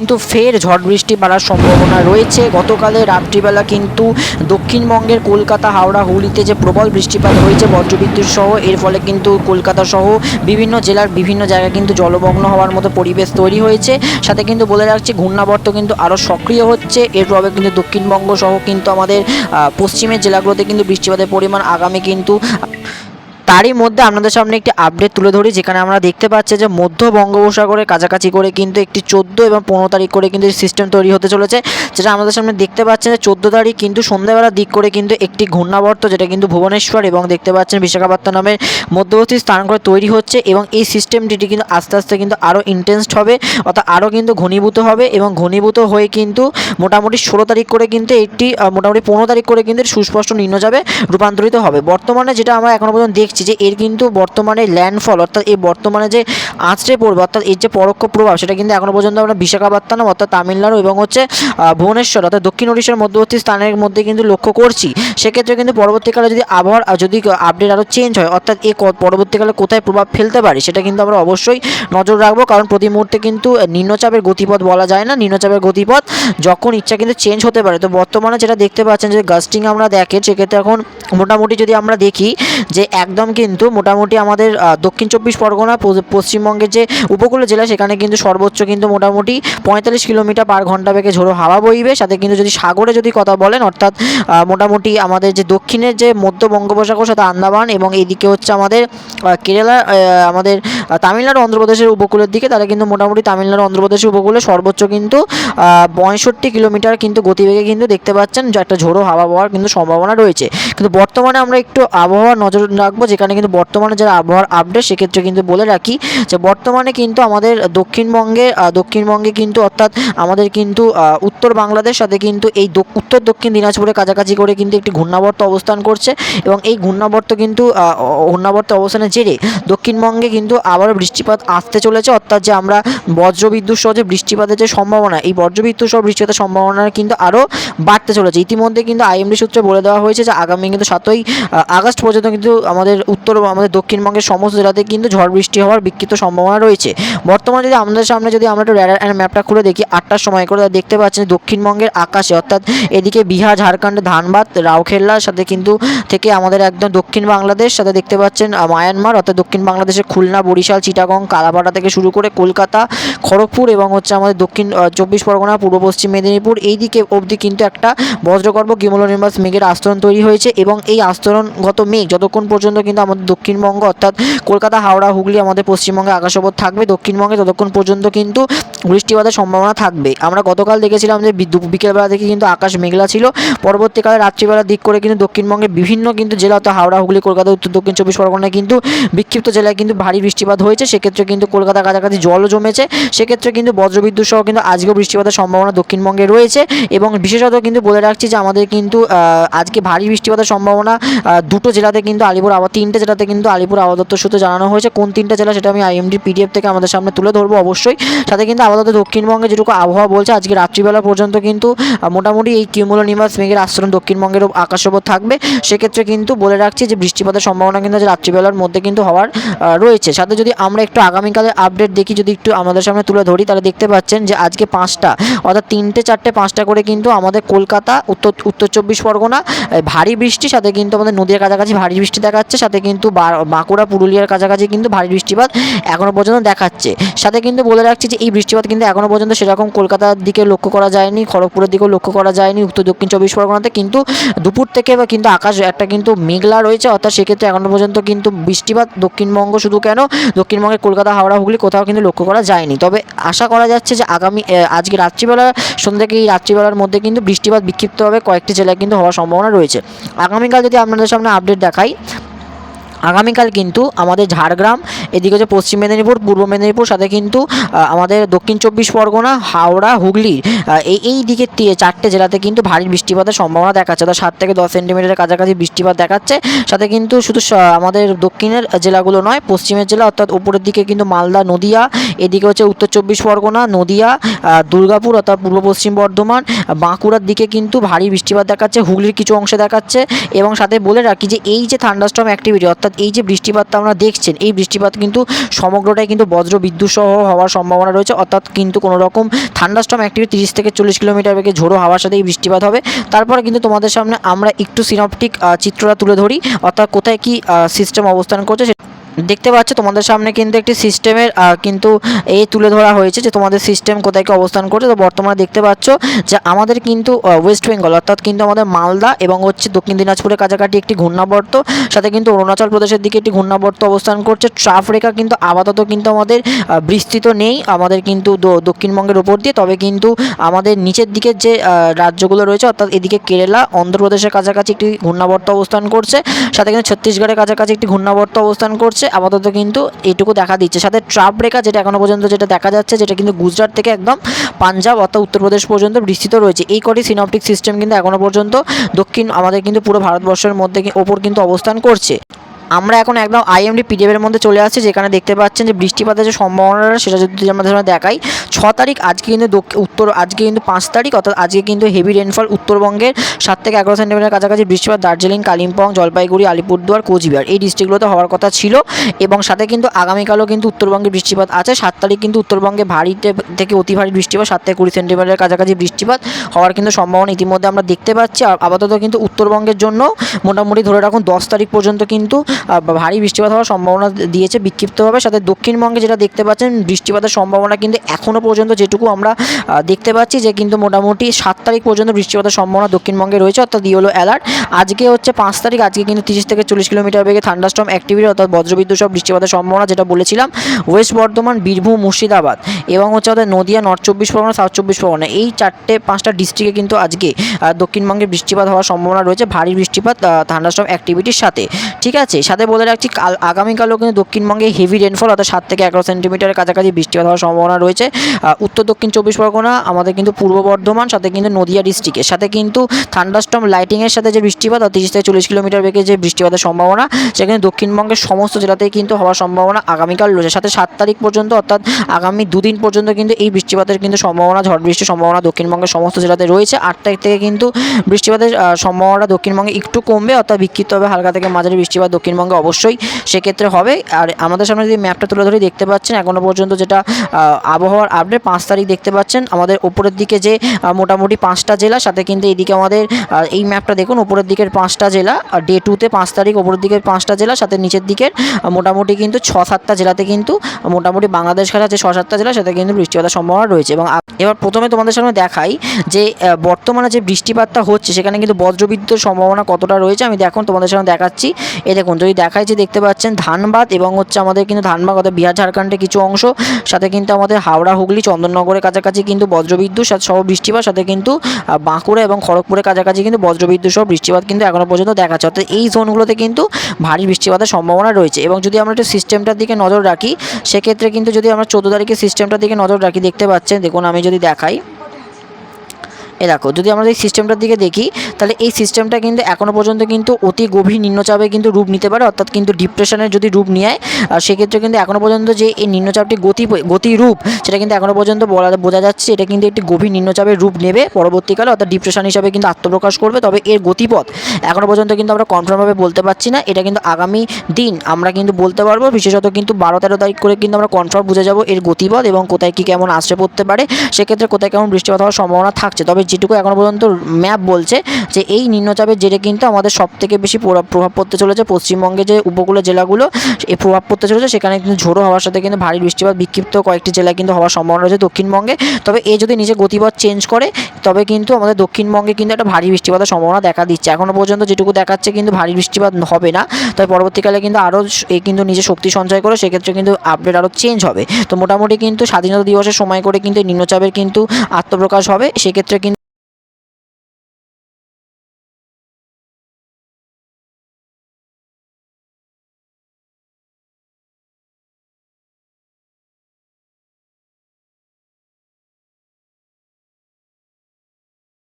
কিন্তু ফের ঝড় বৃষ্টি বাড়ার সম্ভাবনা রয়েছে। গতকালে রাত্রিবেলা কিন্তু দক্ষিণবঙ্গের কলকাতা, হাওড়া, হুগলিতে যে প্রবল বৃষ্টিপাত হয়েছে, বজ্রবিদ্যুৎ সহ, এর ফলে কিন্তু কলকাতা সহ বিভিন্ন জেলার বিভিন্ন জায়গায় কিন্তু জলমগ্ন হওয়ার মতো পরিবেশ তৈরি হয়েছে। সাথে কিন্তু বলে রাখছি, ঘূর্ণাবর্ত কিন্তু আরও সক্রিয় হচ্ছে। এর প্রভাবে কিন্তু দক্ষিণবঙ্গ সহ কিন্তু আমাদের পশ্চিমের জেলাগুলোতে কিন্তু বৃষ্টিপাতের পরিমাণ আগামী কিন্তু তারই মধ্যে আপনাদের সামনে একটি আপডেট তুলে ধরি, যেখানে আমরা দেখতে পাচ্ছি যে মধ্য বঙ্গোপসাগরের কাছাকাছি করে কিন্তু একটি চোদ্দ এবং পনেরো তারিখ করে কিন্তু সিস্টেম তৈরি হতে চলেছে, যেটা আমাদের সামনে দেখতে পাচ্ছেন যে চোদ্দ তারিখ কিন্তু সন্ধ্যাবেলার দিক করে কিন্তু একটি ঘূর্ণাবর্ত, যেটা কিন্তু ভুবনেশ্বর এবং দেখতে পাচ্ছেন বিশাখাপত্তনমের নামের মধ্যবর্তী স্থান করে তৈরি হচ্ছে এবং এই সিস্টেমটি কিন্তু আস্তে আস্তে কিন্তু আরও ইন্টেন্সড হবে, অর্থাৎ আরও কিন্তু ঘনীভূত হবে এবং ঘনীভূত হয়ে কিন্তু মোটামুটি ষোলো তারিখ করে কিন্তু একটি মোটামুটি পনেরো তারিখ করে কিন্তু সুস্পষ্ট নিম্নচাপে রূপান্তরিত হবে। বর্তমানে যেটা আমরা এখনও পর্যন্ত দেখছি যে এর কিন্তু বর্তমানে ল্যান্ডফল অর্থাৎ এই বর্তমানে যে আঁচড়ে পড়বে, অর্থাৎ এর যে পরোক্ষ প্রভাব, সেটা কিন্তু এখনও পর্যন্ত আমরা বিশাখাপত্তনম, অর্থাৎ তামিলনাড়ু এবং হচ্ছে ভুবনেশ্বর, অর্থাৎ দক্ষিণ ওড়িশার মধ্যবর্তী স্থানের মধ্যে কিন্তু লক্ষ্য করছি। সেক্ষেত্রে কিন্তু পরবর্তীকালে যদি আবহাওয়ার যদি আপডেট আরও চেঞ্জ হয়, অর্থাৎ এ পরবর্তীকালে কোথায় প্রভাব ফেলতে পারে, সেটা কিন্তু আমরা অবশ্যই নজর রাখব। কারণ প্রতি মুহূর্তে কিন্তু নিম্নচাপের গতিপথ বলা যায় না, নিম্নচাপের গতিপথ। যখন ইচ্ছা কিন্তু চেঞ্জ হতে পারে। তো বর্তমানে যেটা দেখতে পাচ্ছেন যে গাস্টিং আমরা দেখে সেক্ষেত্রে এখন মোটামুটি যদি আমরা দেখি যে, একদম কিন্তু মোটামুটি আমাদের দক্ষিণ চব্বিশ পরগনা পশ্চিমবঙ্গের যে উপকূলীয় জেলা, সেখানে কিন্তু সর্বোচ্চ কিন্তু মোটামুটি পঁয়তাল্লিশ কিলোমিটার পার ঘণ্টা বেগে ঝোড়ো হাওয়া বইবে। সাথে কিন্তু যদি সাগরে যদি কথা বলেন, অর্থাৎ মোটামুটি আমাদের যে দক্ষিণের যে মধ্য বঙ্গোপসাগর, সাথে আন্দামান এবং এইদিকে হচ্ছে আমাদের কেরালা আমাদের তামিলনাড়ু অন্ধ্রপ্রদেশের উপকূলের দিকে তারা কিন্তু মোটামুটি তামিলনাড়ু অন্ধ্রপ্রদেশের উপকূলে সর্বোচ্চ কিন্তু পঁয়ষট্টি কিলোমিটার কিন্তু গতিবেগে কিন্তু দেখতে পাচ্ছেন, যে একটা ঝোড়ো হাওয়া বওয়ার কিন্তু সম্ভাবনা রয়েছে। কিন্তু বর্তমানে আমরা একটু আবহাওয়ার নজর রাখব, যেখানে কিন্তু বর্তমানে যারা আবহাওয়ার আপডেট সেক্ষেত্রে কিন্তু বলে রাখি যে বর্তমানে কিন্তু আমাদের দক্ষিণবঙ্গে দক্ষিণবঙ্গে কিন্তু অর্থাৎ আমাদের কিন্তু উত্তর বাংলাদেশ, সাথে কিন্তু এই উত্তর দক্ষিণ দিনাজপুরে কাছাকাছি করে কিন্তু একটি ঘূর্ণাবর্ত অবস্থান করছে এবং এই ঘূর্ণাবর্ত কিন্তু ঘূর্ণাবর্ত অবস্থানের জেরে দক্ষিণবঙ্গে কিন্তু আবারও বৃষ্টিপাত আসতে চলেছে, অর্থাৎ যে আমরা বজ্রবিদ্যুৎ সহ যে বৃষ্টিপাতের যে সম্ভাবনা, এই বজ্রবিদ্যুৎ সহ বৃষ্টিপাতের সম্ভাবনা কিন্তু আরও বাড়তে চলেছে। ইতিমধ্যে কিন্তু আইএমডি সূত্রে বলে দেওয়া হয়েছে যে আগামী কিন্তু সাতই আগস্ট পর্যন্ত কিন্তু আমাদের উত্তর আমাদের দক্ষিণবঙ্গের সমস্ত জেলাতে কিন্তু ঝড় বৃষ্টি হওয়ার বিক্ষিপ্ত সম্ভাবনা রয়েছে। বর্তমানে যদি আমাদের সামনে যদি আমরা একটু র্যাডার অ্যান্ড ম্যাপটা খুলে দেখি, আটটার সময় করে দেখতে পাচ্ছেন দক্ষিণবঙ্গের আকাশে, অর্থাৎ এদিকে বিহার, ঝাড়খণ্ড, ধানবাদ রাউখেল্লার সাথে কিন্তু থেকে আমাদের একদম দক্ষিণ বাংলাদেশ, সাথে দেখতে পাচ্ছেন মায়ানমার, অর্থাৎ দক্ষিণ বাংলাদেশের খুলনা, বরিশাল চিটাগং, কালাপাড়া থেকে শুরু করে কলকাতা, খড়গপুর এবং হচ্ছে আমাদের দক্ষিণ চব্বিশ পরগনা, পূর্ব পশ্চিম মেদিনীপুর, এই দিকে অবধি কিন্তু একটা বজ্রগর্ভ কিমোলোনিম্বাস মেঘের আস্তরণ তৈরি হয়েছে এবং এই আস্তরণগত মেঘ যতক্ষণ পর্যন্ত কিন্তু আমাদের দক্ষিণবঙ্গ, অর্থাৎ কলকাতা, হাওড়া, হুগলি, আমাদের পশ্চিমবঙ্গে আকাশপথ থাকবে, দক্ষিণবঙ্গে ততক্ষণ পর্যন্ত কিন্তু বৃষ্টিপাতের সম্ভাবনা থাকবে। আমরা গতকাল দেখেছিলাম যে বি- দু- বিকেলবেলা থেকে কিন্তু আকাশ মেঘলা ছিল। পরবর্তীকালে রাত্রিবেলার দিক করে কিন্তু দক্ষিণবঙ্গের বিভিন্ন কিন্তু জেলা, অর্থাৎ হাওড়া, হুগলি, কলকাতা, উত্তর, দক্ষিণ, চব্বিশ পরগনায় কিন্তু বিক্ষিপ্ত জেলায় কিন্তু ভারী বৃষ্টিপাত হয়েছে, সেক্ষেত্রে কিন্তু কলকাতা কাছাকাছি জলও জমেছে, সেক্ষেত্রে কিন্তু বজ্রবিদ্যুৎ সহ কিন্তু আজকেও বৃষ্টিপাতের সম্ভাবনা দক্ষিণবঙ্গে রয়েছে এবং বিশেষত কিন্তু বলে রাখছি যে আমাদের কিন্তু আজকে ভারী বৃষ্টিপাতের সম্ভাবনা দুটো জেলাতে কিন্তু আলিপুর আবার, তিনটে জেলাতে কিন্তু আলিপুর দপ্তর সূত্রে জানানো হয়েছে, কোন তিনটে জেলা সেটা আমি আইএমডি পিডিএফ থেকে আমাদের সামনে তুলে ধরবো অবশ্যই। সাথে কিন্তু আপাতত দক্ষিণবঙ্গে যেটুকু আবহাওয়া বলছে, আজকে রাত্রিবেলা পর্যন্ত কিন্তু মোটামুটি এই কিউমুলো নিমাস মেঘের আস্তরণ দক্ষিণবঙ্গের ওপর থাকবে। সেক্ষেত্রে কিন্তু বলে রাখছি যে বৃষ্টিপাতের সম্ভাবনা কিন্তু রাত্রিবেলার মধ্যে কিন্তু হওয়ার রয়েছে। সাথে যদি আমরা একটু আগামীকালের আপডেট দেখি, যদি একটু আমাদের সামনে তুলে ধরি, তাহলে দেখতে পাচ্ছেন যে আজকে পাঁচটা, অর্থাৎ তিনটে, চারটে, পাঁচটা করে কিন্তু আমাদের কলকাতা, উত্তর উত্তর চব্বিশ পরগনা ভারী বৃষ্টি, সাথে কিন্তু আমাদের নদীর কাছাকাছি ভারী বৃষ্টি দেখাচ্ছে, সাথে কিন্তু বাঁকুড়া, পুরুলিয়ার কাছাকাছি কিন্তু ভারী বৃষ্টিপাত এখনও পর্যন্ত দেখাচ্ছে। সাথে কিন্তু বলে রাখছি যে, এই বৃষ্টিপাত কিন্তু এখনও পর্যন্ত সেরকম কলকাতার দিকে লক্ষ্য করা যায়নি, খড়গপুরের দিকেও লক্ষ্য করা যায়নি, উত্তর, দক্ষিণ চব্বিশ পরগনাতে, কিন্তু দুপুর থেকে বা কিন্তু আকাশ, একটা কিন্তু মেঘলা রয়েছে, অর্থাৎ সেক্ষেত্রে এখনও পর্যন্ত কিন্তু বৃষ্টিপাত দক্ষিণবঙ্গ শুধু কেন দক্ষিণবঙ্গের কলকাতা, হাওড়া, হুগলি কোথাও কিন্তু লক্ষ্য করা যায়নি। তবে আশা করা যাচ্ছে যে আগামী আজকে রাত্রিবেলা, সন্ধ্যা এই রাত্রিবেলার মধ্যে কিন্তু বৃষ্টিপাত বিক্ষিপ্তভাবে কয়েকটি জেলায় কিন্তু হওয়ার সম্ভাবনা রয়েছে। আগামীকাল যদি আপনাদের সামনে আপডেট দেখাই আগামীকাল কিন্তু আমাদের ঝাড়গ্রাম, এদিকে হচ্ছে পশ্চিম মেদিনীপুর, পূর্ব মেদিনীপুর, সাথে কিন্তু আমাদের দক্ষিণ চব্বিশ পরগনা, হাওড়া, হুগলি এই এই দিকে তি- চারটে জেলাতে কিন্তু ভারী বৃষ্টিপাতের সম্ভাবনা দেখাচ্ছে। অর্থাৎ সাত থেকে দশ সেন্টিমিটারের কাছাকাছি বৃষ্টিপাত দেখাচ্ছে। সাথে কিন্তু শুধু আমাদের দক্ষিণের জেলাগুলো নয়, পশ্চিমের জেলা, অর্থাৎ উপরের দিকে কিন্তু মালদা, নদিয়া, এদিকে হচ্ছে উত্তর চব্বিশ পরগনা, নদিয়া দুর্গাপুর, অর্থাৎ পূর্ব পশ্চিম বর্ধমান বাঁকুড়ার দিকে কিন্তু ভারী বৃষ্টিপাত দেখাচ্ছে, হুগলির কিছু অংশে দেখাচ্ছে। এবং সাথে বলে রাখি যে, এই যে থান্ডারস্টর্ম অ্যাক্টিভিটি অর্থাৎ অর্থাৎ এই যে বৃষ্টিপাতটা আমরা দেখছেন, এই বৃষ্টিপাত কিন্তু সমগ্রটাই কিন্তু বজ্র বিদ্যুৎ সহ হওয়ার সম্ভাবনা রয়েছে। অর্থাৎ কিন্তু কোনো রকম ঠান্ডাস্টম অ্যাক্টিভিটি তিরিশ থেকে চল্লিশ কিলোমিটার বেগে ঝোড়ো হাওয়ার সাথে এই বৃষ্টিপাত হবে। তারপরে কিন্তু তোমাদের সামনে আমরা একটু সিনপটিক চিত্রটা তুলে ধরি। অর্থাৎ কোথায় কি সিস্টেম অবস্থান করছে দেখতে পাচ্ছ, তোমাদের সামনে কিন্তু একটি সিস্টেমের কিন্তু এই তুলে ধরা হয়েছে যে তোমাদের সিস্টেম কোথায় কি অবস্থান করছে। তো বর্তমানে দেখতে পাচ্ছ যে আমাদের কিন্তু ওয়েস্ট বেঙ্গল, অর্থাৎ কিন্তু আমাদের মালদা এবং হচ্ছে দক্ষিণ দিনাজপুরের কাছাকাছি একটি ঘূর্ণাবর্ত, সাথে কিন্তু অরুণাচল প্রদেশের দিকে একটি ঘূর্ণাবর্ত অবস্থান করছে। ট্রাফ রেখা কিন্তু আপাতত কিন্তু আমাদের বিস্তৃত নেই, আমাদের কিন্তু দক্ষিণবঙ্গের উপর দিয়ে। তবে কিন্তু আমাদের নিচের দিকের যে রাজ্যগুলো রয়েছে, অর্থাৎ এদিকে কেরালা, অন্ধ্রপ্রদেশের কাছাকাছি একটি ঘূর্ণাবর্ত অবস্থান করছে, সাথে কিন্তু ছত্তিশগড়ের কাছাকাছি একটি ঘূর্ণাবর্ত অবস্থান করছে। আপাতত কিন্তু এটুকু দেখা দিচ্ছে। সাথে ট্রাপ রেখা যেটা এখনও পর্যন্ত যেটা দেখা যাচ্ছে, যেটা কিন্তু গুজরাট থেকে একদম পাঞ্জাব অর্থাৎ উত্তরপ্রদেশ পর্যন্ত বিস্তৃত রয়েছে। এই কটি সিনপটিক সিস্টেম কিন্তু এখনও পর্যন্ত দক্ষিণ আমাদের কিন্তু পুরো ভারতবর্ষের মধ্যে ওপর কিন্তু অবস্থান করছে। আমরা এখন একদম আইএমডি পিডিএফের মধ্যে চলে আসছি, যেখানে দেখতে পাচ্ছেন যে বৃষ্টিপাতের যে সম্ভাবনাটা, সেটা যদি সামনে দেখাই, ছ তারিখ, আজকে কিন্তু উত্তর, আজকে কিন্তু পাঁচ তারিখ, অর্থাৎ আজকে কিন্তু হেভি রেনফল উত্তরবঙ্গের সাত থেকে এগারো সেন্টিমিটার কাছাকাছি বৃষ্টিপাত, দার্জিলিং, কালিম্পং, জলপাইগুড়ি, আলিপুরদুয়ার, কোচবিহার। এই ডিস্ট্রিক্টগুলোতে হওয়ার কথা ছিল এবং সাথে কিন্তু আগামীকালও কিন্তু উত্তরবঙ্গে বৃষ্টিপাত আছে। সাত তারিখ কিন্তু উত্তরবঙ্গে ভারীতে থেকে অতি ভারী বৃষ্টিপাত, সাত থেকে কুড়ি সেন্টিমিটারের কাছাকাছি বৃষ্টিপাত হওয়ার কিন্তু সম্ভাবনা ইতিমধ্যে আমরা দেখতে পাচ্ছি। আপাতত কিন্তু উত্তরবঙ্গের জন্য মোটামুটি ধরে রাখুন দশ তারিখ পর্যন্ত কিন্তু ভারী বৃষ্টিপাত হওয়ার সম্ভাবনা দিয়েছে বিক্ষিপ্তভাবে। সাথে দক্ষিণবঙ্গে যেটা দেখতে পাচ্ছেন, বৃষ্টিপাতের সম্ভাবনা কিন্তু এখনও পর্যন্ত যেটুকু আমরা দেখতে পাচ্ছি যে কিন্তু মোটামুটি সাত তারিখ পর্যন্ত বৃষ্টিপাতের সম্ভাবনা দক্ষিণবঙ্গে রয়েছে, অর্থাৎ ইয়েলো অ্যালার্ট আজকে হচ্ছে পাঁচ তারিখ, আজকে কিন্তু তিরিশ থেকে চল্লিশ কিলোমিটার বেগে থান্ডাস্টম অ্যাক্টিভিটি অর্থাৎ বজ্রবিদ্যুৎ সব বৃষ্টিপাতের সম্ভাবনা যেটা বলেছিলাম, ওয়েস্ট বর্ধমান, বীরভূম, মুর্শিদাবাদ এবং হচ্ছে আমাদের নদিয়া নর্থ চব্বিশ পরগনা সাউথ চব্বিশ পরগনা, এই চারটে, পাঁচটা ডিস্ট্রিক্টে কিন্তু আজকে দক্ষিণবঙ্গে বৃষ্টিপাত হওয়ার সম্ভাবনা রয়েছে, ভারী বৃষ্টিপাত থান্ডাস্টম অ্যাক্টিভিটির সাথে। ঠিক আছে? সাথে বলে রাখছি, কাল আগামীকালও কিন্তু দক্ষিণবঙ্গে হেভি রেনফল অর্থাৎ সাত থেকে এগারো সেন্টিমিটারের কাছাকাছি বৃষ্টিপাত হওয়ার সম্ভাবনা রয়েছে। উত্তর দক্ষিণ চব্বিশ পরগনা, আমাদের কিন্তু পূর্ব বর্ধমান, সাথে কিন্তু নদিয়া ডিস্ট্রিক্টের সাথে কিন্তু থান্ডাস্টম লাইটিংয়ের সাথে যে বৃষ্টিপাত তিরিশ থেকে চল্লিশ কিলোমিটার বেগে যে বৃষ্টিপাতের সম্ভাবনা সেখানে দক্ষিণবঙ্গের সমস্ত জেলাতেই কিন্তু হওয়ার সম্ভাবনা আগামীকাল রয়েছে। সাথে সাত তারিখ পর্যন্ত, অর্থাৎ আগামী দুদিন পর্যন্ত কিন্তু এই বৃষ্টিপাতের কিন্তু সম্ভাবনা, ঝড় বৃষ্টির সম্ভাবনা দক্ষিণবঙ্গের সমস্ত জেলাতে রয়েছে। আট তারিখ থেকে কিন্তু বৃষ্টিপাতের সম্ভাবনা দক্ষিণবঙ্গে একটু কমবে, অর্থাৎ বিক্ষিপ্তভাবে হালকা থেকে মাঝারি বৃষ্টিপাত দক্ষিণবঙ্গে অবশ্যই সেক্ষেত্রে হবে। আর আমাদের সামনে যদি ম্যাপটা তুলে ধরে, দেখতে পাচ্ছেন এখনও পর্যন্ত যেটা আবহাওয়ার আপডেট পাঁচ তারিখ দেখতে পাচ্ছেন। আমাদের উপরের দিকে যে মোটামুটি পাঁচটা জেলা, সাথে কিন্তু এদিকে আমাদের এই ম্যাপটা দেখুন, উপরের দিকের পাঁচটা জেলা ডে টুতে পাঁচ তারিখ, উপরের দিকের পাঁচটা জেলা, সাথে নিচের দিকের মোটামুটি কিন্তু ছ সাতটা জেলাতে কিন্তু মোটামুটি বাংলাদেশ খেলা যে ছ সাতটা জেলা, সাথে কিন্তু বৃষ্টিপাতের সম্ভাবনা রয়েছে। এবং এবার প্রথমে তোমাদের সামনে দেখাই যে বর্তমানে যে বৃষ্টিপাতটা হচ্ছে, সেখানে কিন্তু বজ্রবিদ্যুতের সম্ভাবনা কতটা রয়েছে, আমি দেখুন তোমাদের সামনে দেখাচ্ছি। এ দেখুন, যদি দেখাই যে দেখতে পাচ্ছেন ধানবাদ এবং হচ্ছে আমাদের কিন্তু ধানবাদ অর্থাৎ বিহার, ঝাড়খণ্ডের কিছু অংশ, সাথে কিন্তু আমাদের হাওড়া, হুগলি, চন্দননগরের কাছাকাছি কিন্তু বজ্রবিদ্যুৎ সহ বৃষ্টিপাত, সাথে কিন্তু বাঁকুড়া এবং খড়গপুরের কাছাকাছি কিন্তু বজ্রবিদ্যুৎ সহ বৃষ্টিপাত কিন্তু এখনও পর্যন্ত দেখা যাচ্ছে অর্থাৎ এই জোনগুলোতে কিন্তু ভারী বৃষ্টিপাতের সম্ভাবনা রয়েছে এবং যদি আমরা একটু সিস্টেমটার দিকে নজর রাখি, সেক্ষেত্রে কিন্তু যদি আমরা চোদ্দ তারিখের সিস্টেমটার দিকে নজর রাখি, দেখতে পাচ্ছেন, দেখুন আমি যদি দেখাই। এ দেখো, যদি আমরা এই সিস্টেমটার দিকে দেখি, তাহলে এই সিস্টেমটা কিন্তু এখনও পর্যন্ত কিন্তু অতি গভীর নিম্নচাপে কিন্তু রূপ নিতে পারে, অর্থাৎ কিন্তু ডিপ্রেশনের যদি রূপ নেয়, আর সেক্ষেত্রে কিন্তু এখনও পর্যন্ত যে এই নিম্নচাপটি গতি গতি রূপ সেটা কিন্তু এখনও পর্যন্ত বলা, বোঝা যাচ্ছে এটা কিন্তু একটি গভীর নিম্নচাপের রূপ নেবে পরবর্তীকালে, অর্থাৎ ডিপ্রেশন হিসাবে কিন্তু আত্মপ্রকাশ করবে, তবে এর গতিপথ এখনও পর্যন্ত কিন্তু আমরা কনফার্মভাবে বলতে পারছি না, এটা কিন্তু আগামী দিন আমরা কিন্তু বলতে পারব, বিশেষত কিন্তু বারো তেরো তারিখ করে কিন্তু আমরা কনফার্ম বুঝে যাব এর গতিপথ এবং কোথায় কী কেমন আসতে পড়তে পারে, সেক্ষেত্রে কোথায় কেমন বৃষ্টিপাত হওয়ার সম্ভাবনা থাকছে, তবে যেটুকু এখনও পর্যন্ত ম্যাপ বলছে যে এই নিম্নচাপের জেরে কিন্তু আমাদের সব থেকে বেশি প্রভাব প্রভাব পড়তে চলেছে পশ্চিমবঙ্গে যে উপকূলীয় জেলাগুলো, এ প্রভাব পড়তে চলেছে। সেখানে কিন্তু ঝোড়ো হওয়ার সাথে কিন্তু ভারী বৃষ্টিপাত, বিক্ষিপ্ত কয়েকটি জেলায় কিন্তু হওয়ার সম্ভাবনা রয়েছে দক্ষিণবঙ্গে। তবে এ যদি নিজে গতিপথ চেঞ্জ করে, তবে কিন্তু আমাদের দক্ষিণবঙ্গে কিন্তু একটা ভারী বৃষ্টিপাতের সম্ভাবনা দেখা দিচ্ছে। এখনও পর্যন্ত যেটুকু দেখাচ্ছে কিন্তু ভারী বৃষ্টিপাত হবে না। তবে পরবর্তীকালে কিন্তু আরও এ কিন্তু নিজে শক্তি সঞ্চয় করে, সেক্ষেত্রে কিন্তু আপডেট আরও চেঞ্জ হবে। তো মোটামুটি কিন্তু স্বাধীনতা দিবসের সময় করে কিন্তু নিম্নচাপের কিন্তু আত্মপ্রকাশ হবে। সেক্ষেত্রে কিন্তু